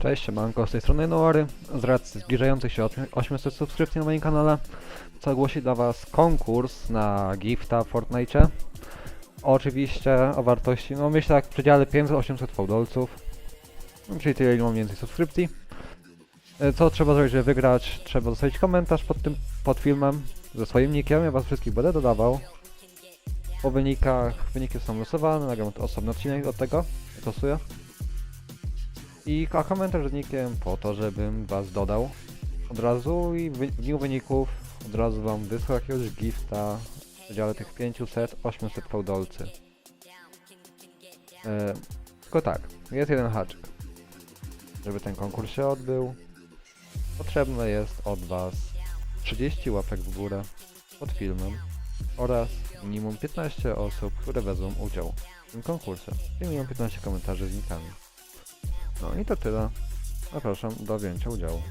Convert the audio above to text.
Cześć, siemanko, z tej strony Noary. Z racji zbliżających się ośmi- 800 subskrypcji na moim kanale chcę ogłosić dla Was konkurs na gifta w Fortnite. Oczywiście o wartości, no myślę tak w przedziale 500-800 fałdolców. No, czyli tyle ile mam więcej subskrypcji. E, Co trzeba zrobić, żeby wygrać? Trzeba zostawić komentarz pod tym, pod filmem ze swoim nickiem, ja Was wszystkich będę dodawał. Po wynikach, wyniki są losowane, nagram osobny odcinek do tego, losuję. I a komentarz z nickiem po to, żebym was dodał od razu i w dniu wyników od razu wam wysłał jakiegoś gifta w przedziale tych 500-800 fałdolcy. E, tylko tak, jest jeden haczyk. Żeby ten konkurs się odbył, potrzebne jest od was 30 łapek w górę pod filmem oraz minimum 15 osób, które wezmą udział w tym konkursie. I minimum 15 komentarzy z nikami. No i to tyle. Zapraszam do wzięcia udziału.